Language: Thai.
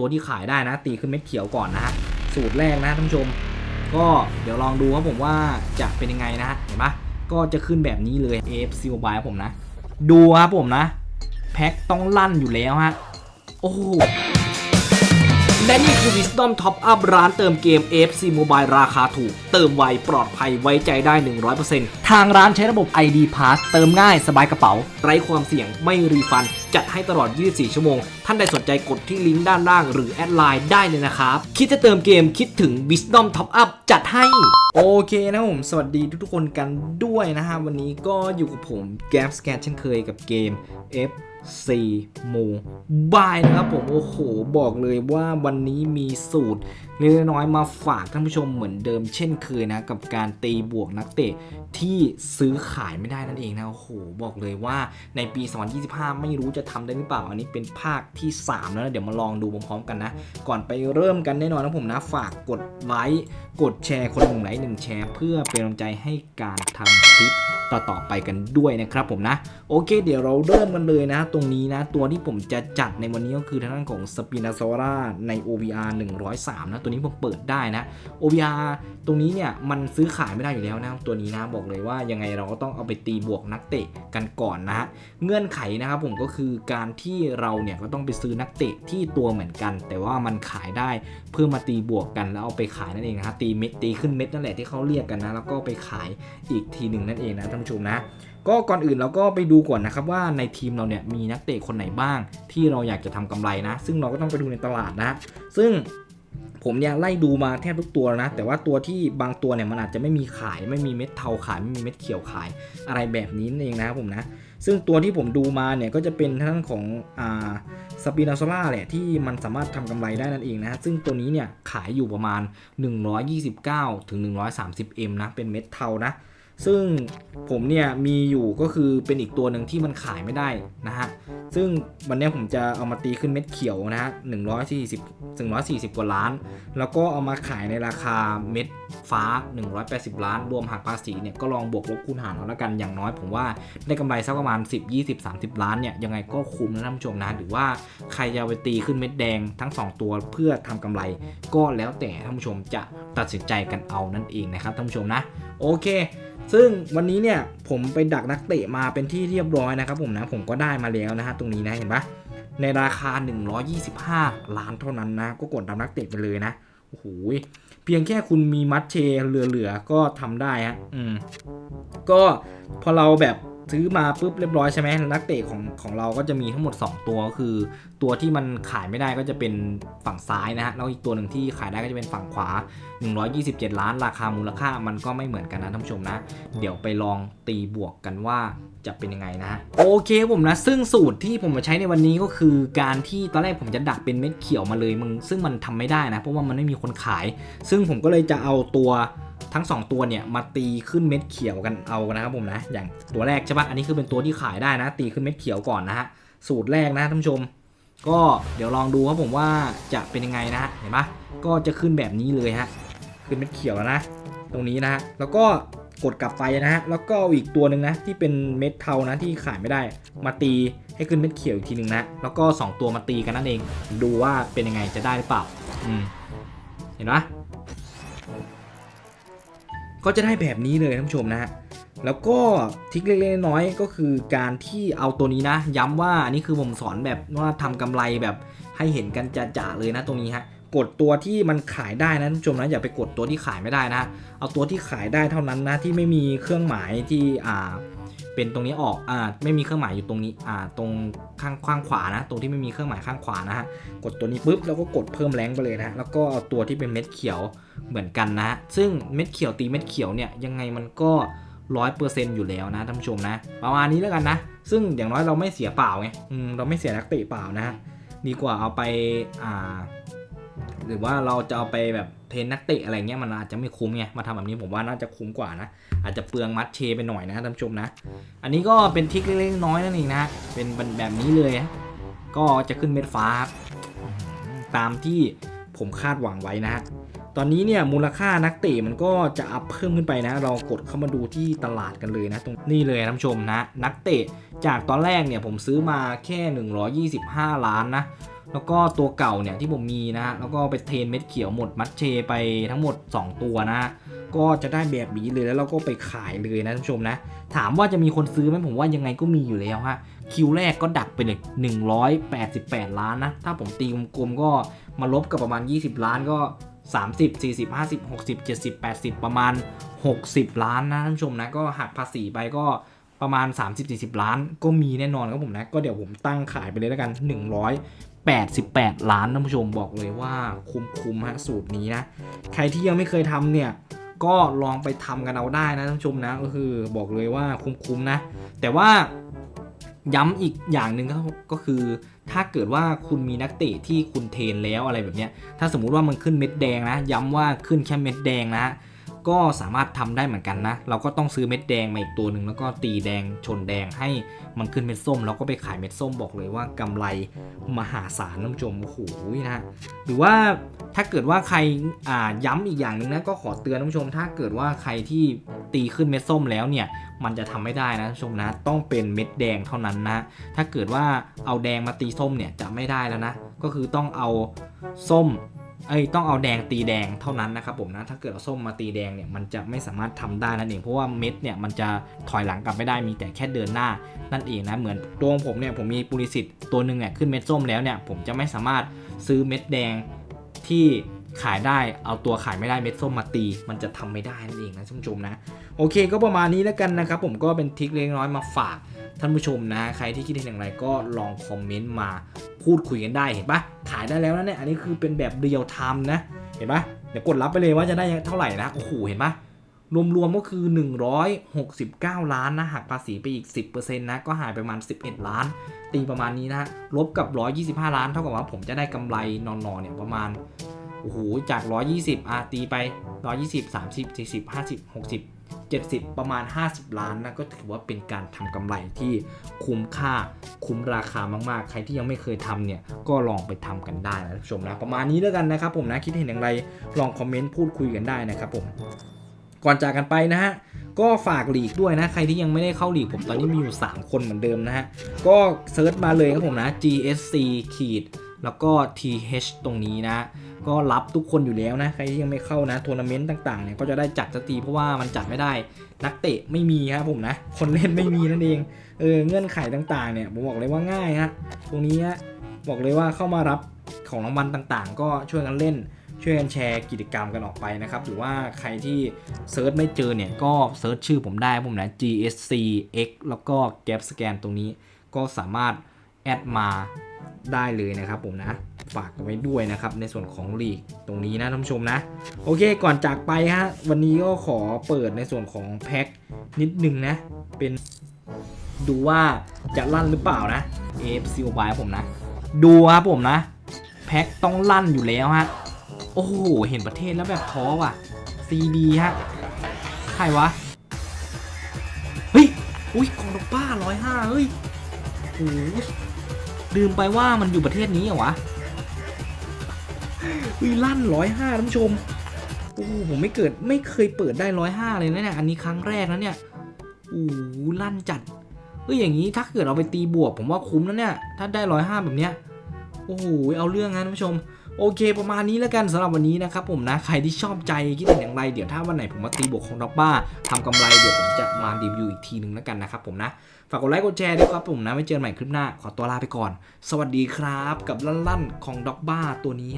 ตัวที่ขายได้นะ ตีขึ้นเม็ดเขียวก่อนนะฮะสูตรแรกนะท่านผู้ชม ก็เดี๋ยวลองดูครับผมว่าจะเป็นยังไงนะเห็นปะก็จะขึ้นแบบนี้เลย AFC Mobile ผมนะ ดูครับผมนะ แพ็คต้องลั่นอยู่แล้วฮะโอ้โห และนี่คือ Wisdom Top Up ร้านเติมเกม AFC Mobile ราคาถูก เติมไวปลอดภัยไว้ใจได้ 100%ทางร้านใช้ระบบ ID Pass เติมง่ายสบายกระเป๋า ไร้ความเสี่ยงไม่รีฟัน จัดให้ตลอด 24 ชั่วโมง ท่านใดสนใจกดที่ลิงก์ด้านล่าง หรือแอดไลน์ได้เลยนะครับ คิดจะเติมเกมคิดถึง Wisdom Top Up จัดให้ โอเคนะผม สวัสดีทุกๆคนกันด้วยนะฮะวันนี้ก็อยู่กับผมแกมสแกนเช่นเคยกับเกม F 4 โมบายนะครับผมโอ้โหบอกเลยว่าวันนี้มีสูตรเล็กน้อยมาฝากท่านผู้ชมเหมือนเดิมเช่นเคยนะกับการตีบวกนักเตะที่ซื้อขายไม่ได้นั่นเองนะโอ้โหบอกเลยว่าในปี 2025 ไม่รู้จะทำได้หรือเปล่า อันนี้เป็นภาคที่ 3 แล้วนะเดี๋ยวมาลองดูพร้อมๆกันนะ ก่อนไปเริ่มกันแน่นอนนะผมนะฝากกดไลค์กดแชร์คนหนึ่งไลค์หนึ่งแชร์ เพื่อเป็นกำลังใจให้การทำคลิป ต่อๆไปกันด้วยนะครับผมนะ โอเค เดี๋ยวเราเริ่มกันเลยนะตรงนี้นะ ตัวที่ผมจะจัดในวันนี้ก็คือทางด้านของสปินาซอร่าใน OVR 103 นะ ตัวนี้ผมเปิดได้นะ OVR ตรงนี้เนี่ย มันซื้อขายไม่ได้อยู่แล้วนะ ตัวนี้นะบอกเลยว่ายังไงเราก็ต้องเอาไปตีบวกนักเตะกันก่อนนะเงื่อนไขนะครับผมก็คือการที่เราเนี่ยก็ต้องไปซื้อนักเตะที่ตัวเหมือนกัน แต่ว่ามันขายได้เพื่อมาตีบวกกันแล้วเอาไปขายนั่นเองนะตีเม็ดตีขึ้นเม็ดนั่นแหละที่เขาเรียกกันนะแล้วก็ไปขายอีกทีหนึ่งนั่นเองนะานผู้ชมนะ ก็ก่อนอื่นเราก็ไปดูก่อนนะครับว่าในทีมเราเนี่ยมีนักเตะคนไหนบ้าง ที่เราอยากจะทำกำไรนะ ซึ่งเราก็ต้องไปดูในตลาดนะ ซึ่งผมเนี่ยไล่ดูมาแทบทุกตัวนะ แต่ว่าตัวที่บางตัวเนี่ยมันอาจจะไม่มีขายไม่มีเม็ดเทาขายไม่มีเม็ดเขียวขายอะไรแบบนี้นั่นเองนะครับผมนะ ซึ่งตัวที่ผมดูมาเนี่ยก็จะเป็นทางด้านของอ่าสปินาโซล่าแหละที่มันสามารถทำกำไรได้นั่นเองนะซึ่งตัวนี้เนี่ยขายอยู่ประมาณ 129 ถึง 130 M นะเป็นเม็ดเทานะ ซึ่งผมเนี่ยมีอยู่ก็คือเป็นอีกตัวหนึ่งที่มันขายไม่ได้นะฮะ ซึ่งวันนี้ผมจะเอามาตีขึ้นเม็ดเขียวนะฮะ140 140กว่าล้าน แล้วก็เอามาขายในราคาเม็ดฟ้า 180 ล้าน รวมหักภาษีเนี่ยก็ลองบวกลบคูณหารเอาละกันอย่างน้อย ผมว่าได้กำไรสักประมาณ 10 20 30 ล้านเนี่ยยังไงก็คุ้มนะท่านผู้ชมนะหรือว่าใครจะไปตีขึ้นเม็ดแดงทั้ง 2 ตัวเพื่อทำกำไร ก็แล้วแต่ท่านผู้ชมจะตัดสินใจกันเอานั่นเองนะครับท่านผู้ชมนะ โอเค ซึ่งวันนี้เนี่ยผมไปดักนักเตะมาเป็นที่เรียบร้อยนะครับผมนะผมก็ได้มาแล้วนะฮะตรงนี้นะเห็นปะในราคา 125 ล้านเท่านั้นนะ ก็กดดับนักเตะไปเลยนะโอ้โหเพียงแค่คุณมีมัดเชเหลือๆก็ทำได้ฮะอืมก็พอเราแบบซื้อมาปุ๊บเรียบร้อยใช่ไหมนักเตะของของเราก็จะมีทั้งหมด 2 ตัวก็คือ ตัวที่มันขายไม่ได้ก็จะเป็นฝั่งซ้ายนะฮะแล้วอีกตัวหนึ่งที่ขายได้ก็จะเป็นฝั่งขวา127 ล้านราคามูลค่ามันก็ไม่เหมือนกันนะท่านผู้ชมนะ เดี๋ยวไปลองตีบวกกันว่าจะเป็นยังไงนะฮะโอเคผมนะ ซึ่งสูตรที่ผมมาใช้ในวันนี้ก็คือการที่ตอนแรกผมจะดักเป็นเม็ดเขียวมาเลยมึงซึ่งมันทำไม่ได้นะ เพราะว่ามันไม่มีคนขาย ซึ่งผมก็เลยจะเอาตัวทั้ง 2 ตัวเนี่ยมาตีขึ้นเม็ดเขียวกันเอานะครับผมนะอย่างตัวแรกใช่ปะอันนี้คือเป็นตัวที่ขายได้นะ ตีขึ้นเม็ดเขียวก่อนนะฮะสูตรแรกนะท่านผู้ชม ก็เดี๋ยวลองดูครับผมว่าจะเป็นยังไงนะฮะเห็นปะก็จะขึ้นแบบนี้เลยฮะ ขึ้นเม็ดเขียวแล้วนะ ตรงนี้นะฮะแล้วก็กดกลับไปนะฮะแล้วก็อ,อีกตัวหนึ่งนะที่เป็นเม็ดเทานะที่ขายไม่ได้ มาตีให้ขึ้นเม็ดเขียวอีกทีหนึ่งนะแล้วก็ 2 ตัวมาตีกันนั่นเอง ดูว่าเป็นยังไงจะได้หรือเปล่าอืมเห็นปะก็จะได้แบบนี้เลยท่านผู้ชมนะฮะแล้วก็ทริคเล็กๆน้อยๆก็คือการที่เอาตัวนี้นะ ย้ำว่าอันนี้คือผมสอนแบบว่าทำกำไรแบบให้เห็นกันจะๆเลยนะตรงนี้ฮะ กดตัวที่มันขายได้นะท่านผู้ชมนะอย่าไปกดตัวที่ขายไม่ได้นะ เอาตัวที่ขายได้เท่านั้นนะที่ไม่มีเครื่องหมายที่อ่าเป็นตรงนี้ออกอ่าไม่มีเครื่องหมายอยู่ตรงนี้อ่าตรงข้างข้างขวานะตรงที่ไม่มีเครื่องหมายข้างขวานะฮะกดตัวนี้ปุ๊บแล้วก็กดเพิ่มแรงไปเลยนะแล้วก็เอาตัวที่เป็นเม็ดเขียวเหมือนกันนะซึ่งเม็ดเขียวตีเม็ดเขียวเนี่ยยังไงมันก็ร้อยเปอร์เซ็นต์อยู่แล้วนะท่านผู้ชมนะ ประมาณนี้แล้วกันนะ ซึ่งอย่างน้อยเราไม่เสียเปล่าไงอืมเราไม่เสียนักเตะเปล่านะ ดีกว่าเอาไปอ่า หรือว่าเราจะเอาไปแบบเทรนนักเตะอะไรเงี้ยมันอาจจะไม่คุ้มไงมาทำแบบนี้ผมว่าน่าจะคุ้มกว่านะ อาจจะเปลืองมัดเชไปหน่อยนะท่านผู้ชมนะ อันนี้ก็เป็นทริคเล็กๆน้อยนั่นเองนะเป็นแบบนี้เลยก็จะขึ้นเม็ดฟ้าครับตามที่ผมคาดหวังไว้นะตอนนี้เนี่ยมูลค่านักเตะมันก็จะอัพเพิ่มขึ้นไปนะ เรากดเข้ามาดูที่ตลาดกันเลยนะ ตรงนี่เลยท่านผู้ชมนะ นักเตะจากตอนแรกเนี่ยผมซื้อมาแค่ 125 ล้านนะ แล้วก็ตัวเก่าเนี่ยที่ผมมีนะฮะแล้วก็ไปเทนเม็ดเขียวหมดมัดเชไปทั้งหมด 2 ตัวนะฮะก็จะได้แบบนี้เลยแล้วเราก็ไปขายเลยนะท่านผู้ชมนะ ถามว่าจะมีคนซื้อไหมผมว่ายังไงก็มีอยู่แล้วฮะคิวแรกก็ดักไปเลย188 ล้านนะ ถ้าผมตีกลมๆก็มาลบกับประมาณ 20 ล้านก็ 30 40 50 60 70 80 ประมาณ 60 ล้านนะท่านผู้ชมนะก็หักภาษีไปก็ประมาณ 30-40 ล้านก็มีแน่นอนครับผมนะ ก็เดี๋ยวผมตั้งขายไปเลยแล้วกัน 88 ล้านท่านผู้ชมบอกเลยว่าคุ้มๆฮะสูตรนี้นะ ใครที่ยังไม่เคยทำเนี่ยก็ลองไปทำกันเอาได้นะท่านผู้ชมนะก็คือบอกเลยว่าคุ้มๆนะ แต่ว่าย้ำอีกอย่างหนึ่งก็ก็คือ ถ้าเกิดว่าคุณมีนักเตะที่คุณเทรนแล้วอะไรแบบเนี้ยถ้าสมมุติว่ามันขึ้นเม็ดแดงนะ ย้ำว่าขึ้นแค่เม็ดแดงนะ ก็สามารถทำได้เหมือนกันนะ เราก็ต้องซื้อเม็ดแดงมาอีกตัวหนึ่งแล้วก็ตีแดงชนแดงให้มันขึ้นเม็ดส้ม แล้วก็ไปขายเม็ดส้มบอกเลยว่ากำไรมหาศาลท่านผู้ชมโอ้โหนะหรือว่าถ้าเกิดว่าใครอ่าย้ำอีกอย่างหนึ่งนะก็ขอเตือนท่านผู้ชม ถ้าเกิดว่าใครที่ตีขึ้นเม็ดส้มแล้วเนี่ยมันจะทำไม่ได้นะท่านผู้ชมนะ ต้องเป็นเม็ดแดงเท่านั้นนะ ถ้าเกิดว่าเอาแดงมาตีส้มเนี่ยจะไม่ได้แล้วนะ ก็คือต้องเอาส้ม เอ้ยต้องเอาแดงตีแดงเท่านั้นนะครับผมนะถ้าเกิดเอาส้มมาตีแดงเนี่ยมันจะไม่สามารถทำได้นั่นเองเพราะว่าเม็ดเนี่ยมันจะถอยหลังกลับไม่ได้มีแต่แค่เดินหน้านั่นเองนะเหมือนตัวของผมเนี่ยผมมีปุริสิตตัวหนึ่งเนี่ยขึ้นเม็ดส้มแล้วเนี่ยผมจะไม่สามารถซื้อเม็ดแดงที่ ขายได้เอาตัวขายไม่ได้เม็ดส้มมาตี มันจะทำไม่ได้นั่นเองนะท่านผู้ชมนะ โอเคก็ประมาณนี้แล้วกันนะครับ ผมก็เป็นทิคเล็กน้อยมาฝากท่านผู้ชมนะ ใครที่คิดเห็นอย่างไรก็ลองคอมเมนต์มาพูดคุยกันได้เห็นปะขายได้แล้วนะเนี่ยอันนี้คือเป็นแบบเรียลไทม์นะเห็นปะเดี๋ยวกดรับไปเลยว่าจะได้เท่าไหร่นะโอ้โหเห็นปะรวมๆก็คือ 169 ล้านนะหักภาษีไปอีก 10%นะก็หายไปประมาณ 11 ล้าน ตีประมาณนี้นะลบกับ 125 ล้าน เท่ากับว่าผมจะได้กำไรนอนๆเนี่ยประมาณ อ้โหจาก 120อะตีไป 120 30 40 50 60 70 ประมาณ 50 ล้านนะก็ถือว่าเป็นการทำกำไรที่คุ้มค่าคุ้มราคามากๆ ใครที่ยังไม่เคยทำเนี่ย ก็ลองไปทำกันได้นะท่านผู้ชมนะประมาณนี้แล้วกันนะครับผมนะคิดเห็นอย่างไรลองคอมเมนต์พูดคุยกันได้นะครับผมก่อนจากกันไปนะฮะก็ฝากหลีกด้วยนะ ใครที่ยังไม่ได้เข้าหลีกผมตอนนี้มีอยู่ 3 คนเหมือนเดิมนะฮะ ก็เซิร์ชมาเลยครับผมนะ GSC ขีดแล้วก็ TH ตรงนี้นะ ก็รับทุกคนอยู่แล้วนะใครที่ยังไม่เข้านะทัวร์นาเมนต์ต่างๆเนี่ยก็จะได้จัดสักทีเพราะว่ามันจัดไม่ได้นักเตะไม่มีครับผมนะ คนเล่นไม่มีนั่นเองเออเงื่อนไขต่างๆเนี่ยผมบอกเลยว่าง่ายฮะตรงนี้ฮะบอกเลยว่าเข้ามารับของรางวัลต่างๆ ก็ช่วยกันเล่นช่วยกันแชร์กิจกรรมกันออกไปนะครับ หรือว่าใครที่เซิร์ชไม่เจอเนี่ยก็เซิร์ชชื่อผมได้ผมนะ GSC X แล้วก็ Gap Scan ตรงนี้ก็สามารถแอดมาได้เลยนะครับผมนะ ฝากไว้ด้วยนะครับ ในส่วนของลีกตรงนี้นะท่านผู้ชมนะ โอเคก่อนจากไปฮะวันนี้ก็ขอเปิดในส่วนของแพ็คนิดนึงนะ เป็นดูว่าจะลั่นหรือเปล่านะ AFC Mobile ผมนะ ดูครับผมนะ แพ็คต้องลั่นอยู่แล้วฮะโอ้โห เห็นประเทศแล้วแบบท้อว่ะ CB ฮะใครวะ เฮ้ย อุ้ยกองดอกบ้าร้อยห้าเฮ้ยโอ้โหลืมไปว่ามันอยู่ประเทศนี้เหรอวะ เฮ้ยลั่นร้อยห้าท่านผู้ชมโอ้ผมไม่เกิดไม่เคยเปิดได้ร้อยห้าเลยนะเนี่ยอันนี้ครั้งแรกนะเนี่ยโอ้ลั่นจัดเฮ้ยอย่างนี้ถ้าเกิดเอาไปตีบวก ผมว่าคุ้มนะเนี่ยถ้าได้ร้อยห้าแบบเนี้ยโอ้โหเอาเรื่องนะท่านผู้ชมโอเค ประมาณนี้แล้วกันสำหรับวันนี้นะครับผมนะใครที่ชอบใจคิดเห็นอย่างไรเดี๋ยวถ้าวันไหนผมมาตีบวกของด็อกบ้าทำกำไรเดี๋ยวผมจะมารีวิวอีกทีหนึ่งแล้วกันนะครับผมนะฝากกดไลค์กดแชร์ด้วยครับผมนะไว้เจอกันใหม่คลิปหน้า ขอตัวลาไปก่อน สวัสดีครับ กับลั่นๆของด็อกบ้าตัวนี้